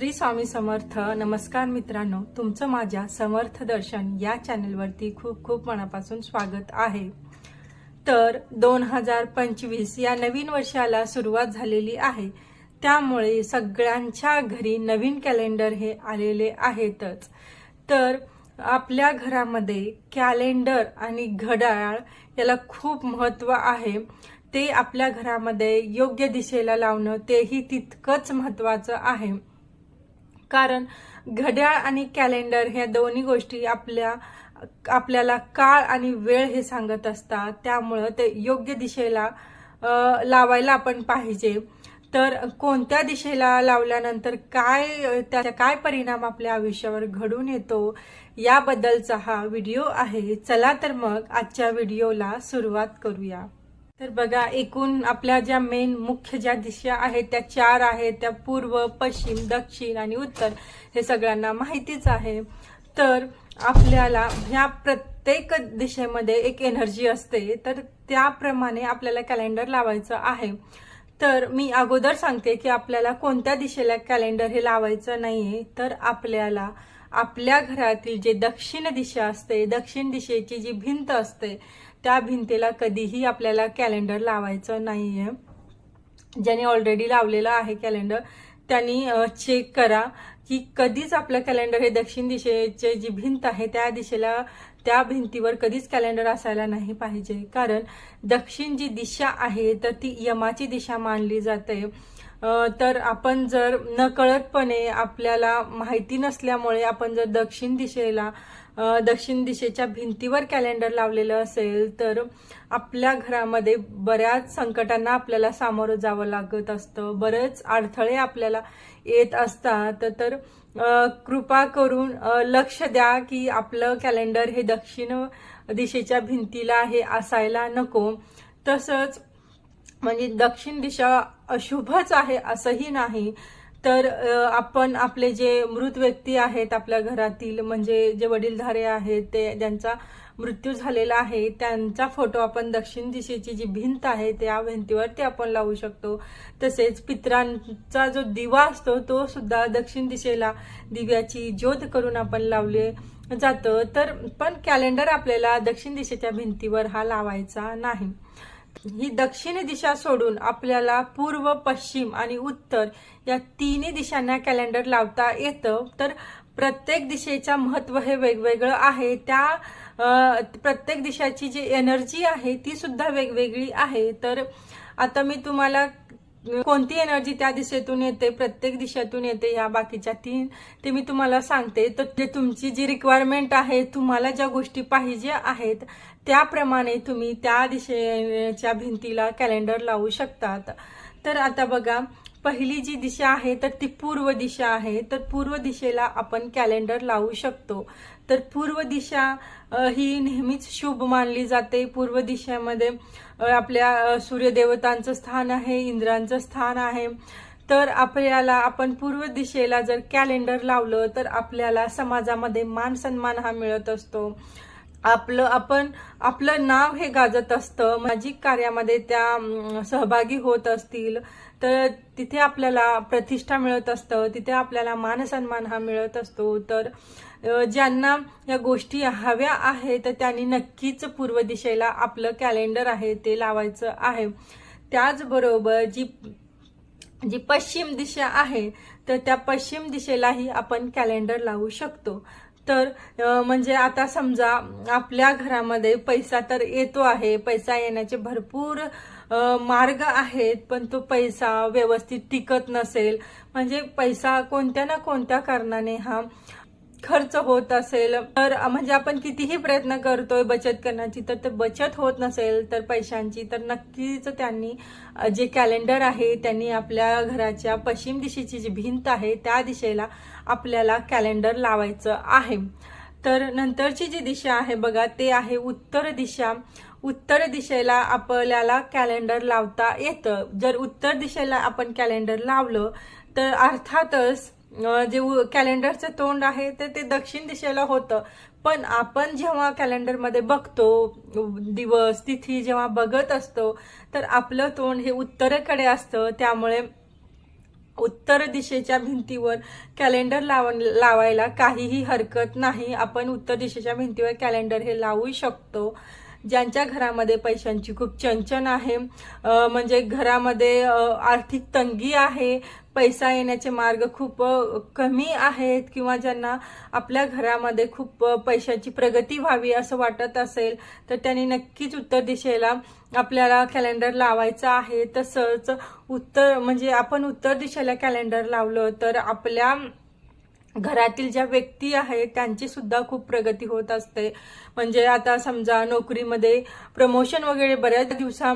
श्री स्वामी समर्थ. नमस्कार मित्रांनो तुमचं माझ्या समर्थ दर्शन या चॅनलवरती खूप खूप मनापासून स्वागत आहे. तर दोन हजार पंचवीस या नवीन वर्षाला सुरुवात झालेली आहे. त्यामुळे सगळ्यांच्या घरी नवीन कॅलेंडर हे आलेले आहेतच. तर आपल्या घरामध्ये कॅलेंडर आणि घड्याळ याला खूप महत्त्व आहे. ते आपल्या घरामध्ये योग्य दिशेला लावणं तेही तितकंच महत्त्वाचं आहे. कारण घड्याळ आणि कॅलेंडर ह्या दोन्ही गोष्टी आपल्या आपल्याला काळ आणि वेळ हे सांगत असतात. त्यामुळं ते योग्य दिशेला लावायला आपण पाहिजे. तर कोणत्या दिशेला लावल्यानंतर काय त्याचा काय परिणाम आपल्या आयुष्यावर घडून येतो याबद्दलचा हा व्हिडिओ आहे. चला तर मग आजच्या व्हिडिओला सुरुवात करूया. तर बघा एकूण आपल्या ज्या मेन मुख्य ज्या दिशा आहेत त्या चार आहेत त्या पूर्व पश्चिम दक्षिण आणि उत्तर हे सगळ्यांना माहितीच आहे. तर आपल्याला ह्या प्रत्येक दिशेमध्ये एक एनर्जी असते तर त्याप्रमाणे आपल्याला कॅलेंडर लावायचं आहे. तर मी अगोदर सांगते की आपल्याला कोणत्या दिशेला कॅलेंडर हे लावायचं नाहीये तर आपल्याला आपल्या घरातील जे दक्षिण दिशा असते दक्षिण दिशेची जी भिंत असते त्या भिंतीला कधीही आपल्याला कॅलेंडर लावायचं नाही आहे ज्याने ऑलरेडी लावलेलं आहे कॅलेंडर त्यांनी चेक करा की कधीच आपलं कॅलेंडर हे दक्षिण दिशेचे जी भिंत आहे त्या दिशेला त्या भिंतीवर कधीच कॅलेंडर असायला नाही पाहिजे. कारण दक्षिण जी दिशा आहे तर ती यमाची दिशा मानली जाते. तर आपण जर नकळतपणे आपल्याला माहिती नसल्यामुळे आपण जर दक्षिण दिशेला दक्षिण दिशेच्या भिंतीवर कॅलेंडर लावलेलं असेल तर आपल्या घरामध्ये बऱ्याच संकटांना आपल्याला सामोरं जावं लागत असतं. बरेच अडथळे आपल्याला येत असतात. तर कृपा करून लक्ष द्या की आपलं कॅलेंडर हे दक्षिण दिशेच्या भिंतीला हे असायला नको. तसंच म्हणजे दक्षिण दिशा अशुभच आहे असंही नाही. तर आपण आपले जे मृत व्यक्ती आहेत आपल्या घरातील म्हणजे जे वडीलधारे आहेत ते ज्यांचा मृत्यू झालेला आहे त्यांचा फोटो आपण दक्षिण दिशेची जी भिंत आहे त्या भिंतीवरती आपण लावू शकतो. तसेच पित्रांचा जो दिवा असतो तो सुद्धा दक्षिण दिशेला दिव्याची ज्योत करून आपण लावले जातं. तर पण कॅलेंडर आपल्याला दक्षिण दिशेच्या भिंतीवर हा लावायचा नाही. ही दक्षिण दिशा सोडून आपल्याला पूर्व पश्चिम आणि उत्तर या तिन्ही दिशांना कॅलेंडर लावता येतं. तर प्रत्येक दिशेचं महत्त्व हे वेगवेगळं आहे. त्या प्रत्येक दिशाची जी एनर्जी आहे ती सुद्धा वेगवेगळी आहे. तर आता मी तुम्हाला कोणती एनर्जी त्या दिशेतून येते प्रत्येक दिशेतून येते या बाकीच्या तीन ते मी तुम्हाला सांगते. तर जे तुमची जी रिक्वायरमेंट आहे तुम्हाला ज्या गोष्टी पाहिजे आहेत त्याप्रमाणे तुम्ही त्या दिशेच्या भिंतीला कॅलेंडर लावू शकतात. तर आता बघा पहिली जी दिशा आहे तर ती पूर्व दिशा आहे. तर पूर्व दिशेला आपण कॅलेंडर लावू शकतो. तर पूर्व दिशा ही नेहमीच शुभ मानली जाते. पूर्व दिशेमध्ये आपल्या सूर्यदेवतांचं स्थान आहे इंद्रांचं स्थान आहे. तर आपल्याला आपण पूर्व दिशेला जर कॅलेंडर लावलं तर आपल्याला समाजामध्ये मान सन्मान हा मिळत असतो. आपलं आपण आपलं नाव हे गाजत असतं. माझी कार्यामध्ये त्या सहभागी होत असतील तर तिथे आपल्याला प्रतिष्ठा मिळत असतं. तिथे आपल्याला मानसन्मान हा मिळत असतो. तर ज्यांना या गोष्टी हव्या आहेत तर त्यांनी नक्कीच पूर्व दिशेला आपलं कॅलेंडर आहे ते लावायचं आहे. त्याचबरोबर जी जी पश्चिम दिशा आहे तर त्या पश्चिम दिशेलाही आपण कॅलेंडर लावू शकतो. तर म्हणजे आता समजा आपल्या घरामध्ये पैसा तर येतो आहे पैसा येण्याचे भरपूर मार्ग आहेत पण तो पैसा व्यवस्थित टिकत नसेल. म्हणजे पैसा कोणत्या ना कोणत्या कारणाने हा खर्च होत असेल तर म्हणजे आपण कितीही प्रयत्न करतोय बचत करण्याची तर ते बचत होत नसेल तर पैशांची तर नक्कीच त्यांनी जे कॅलेंडर आहे त्यांनी आपल्या घराच्या पश्चिम दिशेची जी भिंत आहे त्या दिशेला आपल्याला कॅलेंडर लावायचं आहे. तर नंतरची जी दिशा आहे बघा ते आहे उत्तर दिशा. उत्तर दिशेला आपल्याला कॅलेंडर लावता येतं. जर उत्तर दिशेला आपण कॅलेंडर लावलं तर अर्थातच जे उ- कॅलेंडरचं तोंड आहे ते ते दक्षिण दिशेला होतं. पण आपण जेव्हा कॅलेंडरमध्ये बघतो दिवस तिथी जेव्हा बघत असतो तर आपलं तोंड हे उत्तरेकडे असतं. त्यामुळे उत्तर दिशेच्या भिंतीवर कॅलेंडर लाव लावायला काहीही हरकत नाही. आपण उत्तर दिशेच्या भिंतीवर कॅलेंडर हे लावू शकतो. ज्यांच्या घरामध्ये पैशांची खूप चंचन आहे म्हणजे घरामध्ये आर्थिक तंगी आहे पैसा येण्याचे मार्ग खूप कमी आहेत किंवा ज्यांना आपल्या घरामध्ये खूप पैशाची प्रगती व्हावी असं वाटत असेल तर त्यांनी नक्कीच उत्तर दिशेला आपल्याला कॅलेंडर लावायचं आहे. तसंच उत्तर म्हणजे आपण उत्तर दिशेला कॅलेंडर लावलं तर आपल्या घरातील ज्या व्यक्ती आहेत त्यांची सुद्धा खूप प्रगती होत असते. म्हणजे आता समजा नोकरीमध्ये प्रमोशन वगैरे बऱ्याच दिवसा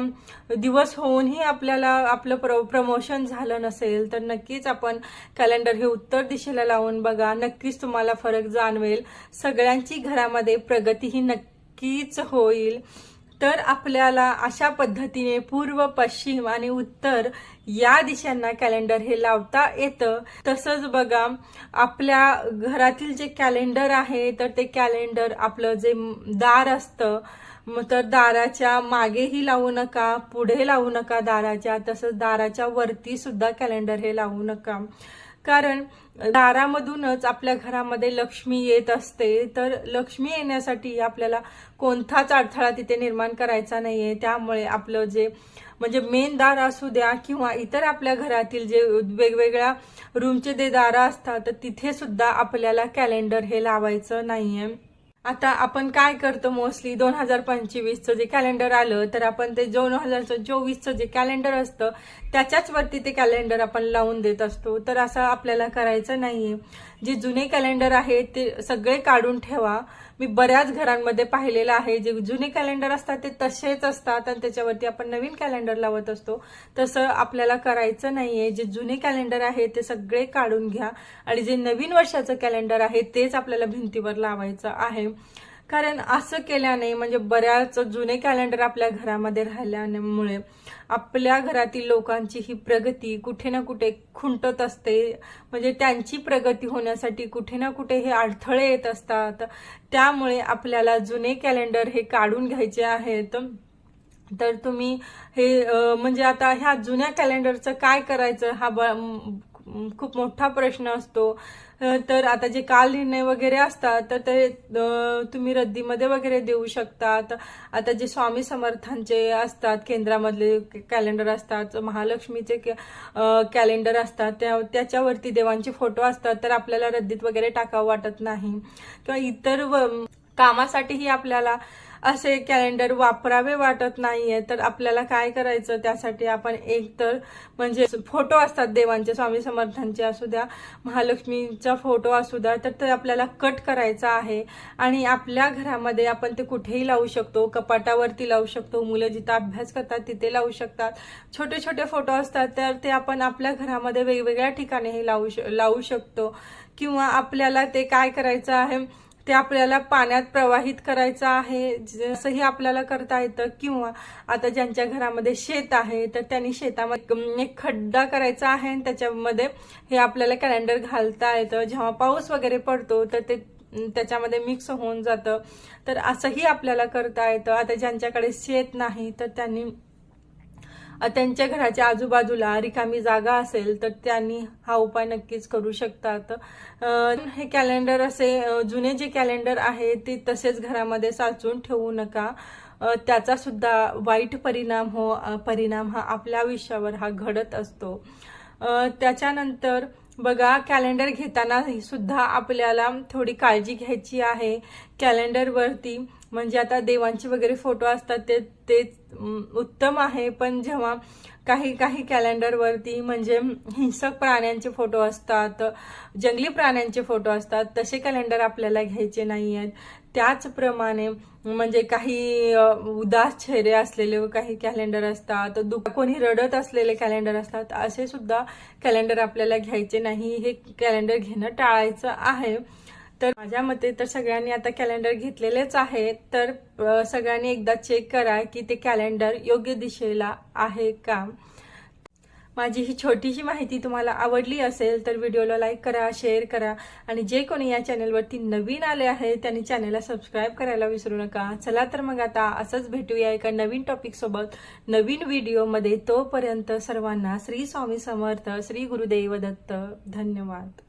दिवस होऊनही आपल्याला आपलं प्र प्रमोशन झालं नसेल तर नक्कीच आपण कॅलेंडर हे उत्तर दिशेला लावून बघा. नक्कीच तुम्हाला फरक जाणवेल. सगळ्यांची घरामध्ये प्रगती ही नक्कीच होईल. तर आपल्याला अशा पद्धतीने पूर्व पश्चिम आणि उत्तर या दिशांना कॅलेंडर हे लावता येतं. तसंच बघा आपल्या घरातील जे कॅलेंडर आहे तर ते कॅलेंडर आपलं जे दार असतं तर दाराच्या मागेही लावू नका पुढे लावू नका दाराच्या तसंच दाराच्या वरती सुद्धा कॅलेंडर हे लावू नका. कारण दारामधूनच आपल्या घरामध्ये लक्ष्मी येत असते तर लक्ष्मी येण्यासाठी आपल्याला कोणताच अडथळा तिथे निर्माण करायचा नाहीये. त्यामुळे आपलं जे म्हणजे मेन दार असू द्या किंवा इतर आपल्या घरातील जे वेगवेगळ्या रूमचे जे दारं असतात तर तिथे सुद्धा आपल्याला कॅलेंडर हे लावायचं नाहीये. आता आपण काय करतो मोस्टली दोन हजार पंचवीसचं जे कॅलेंडर आलं तर आपण ते दोन हजार चोवीसचं जे कॅलेंडर असतं त्याच्याच वरती ते कॅलेंडर आपण लावून देत असतो. तर असं आपल्याला करायचं नाही जे जुने कॅलेंडर आहेत ते सगळे काढून ठेवा. मी बऱ्याच घरांमध्ये पाहिलेलं आहे. जे जुने कॅलेंडर असतात ते तसेच असतात आणि त्याच्यावरती आपण नवीन कॅलेंडर लावत असतो. तसं आपल्याला करायचं नाहीये. जे जुने कॅलेंडर आहे ते सगळे काढून घ्या. आणि जे नवीन वर्षाचं कॅलेंडर आहे तेच आपल्याला भिंतीवर लावायचं आहे. कारण असं केल्याने म्हणजे बऱ्याच जुने कॅलेंडर आपल्या घरामध्ये राहिल्यामुळे आपल्या घरातील लोकांची ही प्रगती कुठे ना कुठे खुंटत असते. म्हणजे त्यांची प्रगती होण्यासाठी कुठे ना कुठे हे अडथळे येत असतात. त्यामुळे आपल्याला जुने कॅलेंडर हे काढून घ्यायचे आहेत. तर तुम्ही हे म्हणजे आता ह्या जुन्या कॅलेंडरचं काय करायचं हा ब खूप मोठा प्रश्न असतो. तर आता जे काल निर्णय वगैरे असतात तर ते तुम्ही रद्दीमध्ये वगैरे देऊ शकतात. आता जे स्वामी समर्थांचे असतात केंद्रामधले कॅलेंडर असतात महालक्ष्मीचे कॅलेंडर असतात त्या त्याच्यावरती देवांचे फोटो असतात तर आपल्याला रद्दीत वगैरे टाकावं वाटत नाही. किंवा इतर व- कामासाठीही आपल्याला असे कॅलेंडर वापरावे वाटत नाहीये तर आपल्याला काय करायचं? त्यासाठी आपण एक तर म्हणजे फोटो असतात देवांचे स्वामी समर्थांचे असू द्या महालक्ष्मीचा फोटो असू द्या तर ते आपल्याला कट करायचा आहे. आणि आपल्या घरामध्ये आपण ते कुठेही लावू शकतो कपाटावरती लावू शकतो मुलं जिथं अभ्यास करतात तिथे लावू शकतात. छोटे छोटे फोटो असतात तर ते आपण आपल्या घरामध्ये वेगवेगळ्या ठिकाणीही लावू श- लावू शकतो. किंवा आपल्याला ते काय करायचं आहे? ते आपल्याला पाण्यात प्रवाहित करायचं आहे. जसंही आपल्याला करता येतं किंवा आता ज्यांच्या घरामध्ये शेत आहे तर त्यांनी शेतामध्ये एक खड्डा करायचा आहे आणि त्याच्यामध्ये हे आपल्याला कॅलेंडर घालता येतं. जेव्हा पाऊस वगैरे पडतो तर ते त्याच्यामध्ये मिक्स होऊन जातं. तर असंही आपल्याला करता येतं. आता ज्यांच्याकडे शेत नाही तर त्यांनी त्यांच्या घराच्या आजूबाजूला रिकामी जागा असेल तर त्यांनी हा उपाय नक्कीच करू शकतात. हे कॅलेंडर असे जुने जे कॅलेंडर आहे ते तसेच घरामध्ये साचून ठेवू नका. त्याचा सुद्धा वाईट परिणाम हो परिणाम हा आपल्या आयुष्यावर हा घडत असतो. त्याच्यानंतर बघा कॅलेंडर घेताना सुद्धा आपल्याला थोडी काळजी घ्यायची आहे. कॅलेंडरवरती म्हणजे आता देवांचे वगैरे फोटो असतात ते ते उत्तम आहे पण जेव्हा काही काही कॅलेंडरवरती म्हणजे हिंसक प्राण्यांचे फोटो असतात जंगली प्राण्यांचे फोटो असतात तसे कॅलेंडर आपल्याला घ्यायचे नाही आहेत त्याचप्रमाणे म्हणजे काही उदास चेहरे असलेले काही कॅलेंडर असतात दुःख कोणी रडत असलेले कॅलेंडर असतात असे सुद्धा कॅलेंडर आपल्याला घ्यायचे नाही. हे कॅलेंडर घेणं टाळायचं आहे. तर माझ्या मते तर सगळ्यांनी आता कॅलेंडर घेतलेलेच आहे तर सगळ्यांनी एकदा चेक करा की ते कॅलेंडर योग्य दिशेला आहे का. माझी ही छोटीशी माहिती तुम्हाला आवडली असेल तर व्हिडिओला लाईक करा शेअर करा. आणि जे कोणी या चॅनलवरती नवीन आले आहे त्यांनी चॅनलला सबस्क्राईब करायला विसरू नका. चला तर मग आता असंच भेटूया एका नवीन टॉपिकसोबत नवीन व्हिडिओमध्ये तोपर्यंत सर्वांना श्री स्वामी समर्थ श्री गुरुदेव दत्त. धन्यवाद.